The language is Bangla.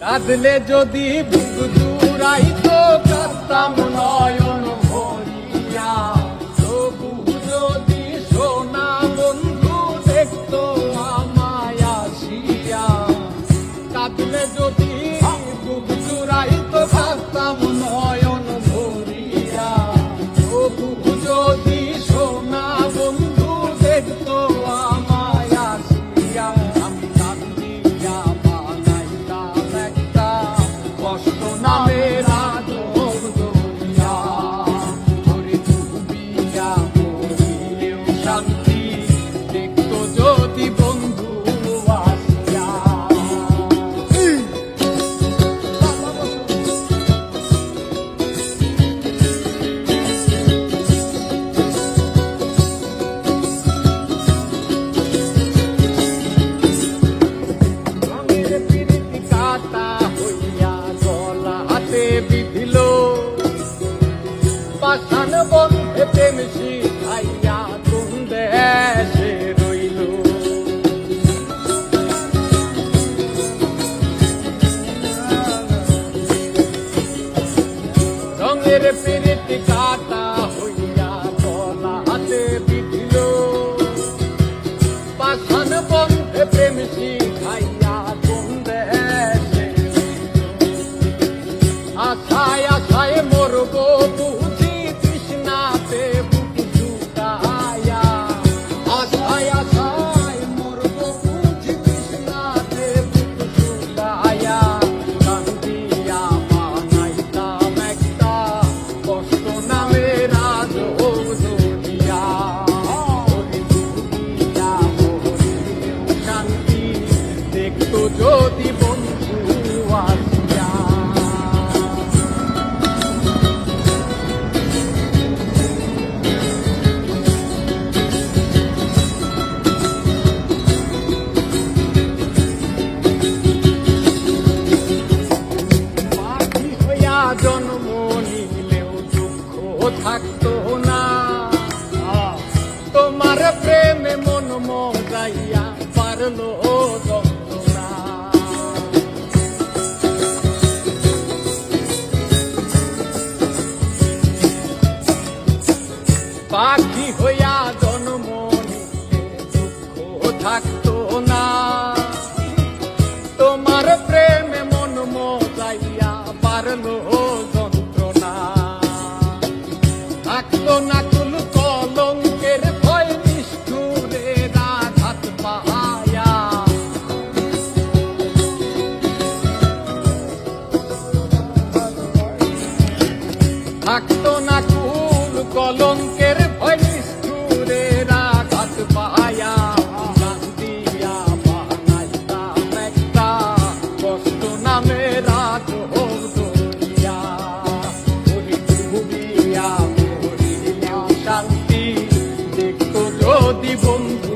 কাঁদলে যদি বুক জুড়াই তো কাঁদতাম তোদের প্রীতি কাজ জন্ম নিলেও দুঃখ থাকতো না। তোমার প্রেমে মন মজাইয়া পারল আমার লোহ যন্ত্রণা। থাকল না কোন কলঙ্কের ভয় নিষ্ঠুরে রাঘাত পাহায়া। থাকল koydum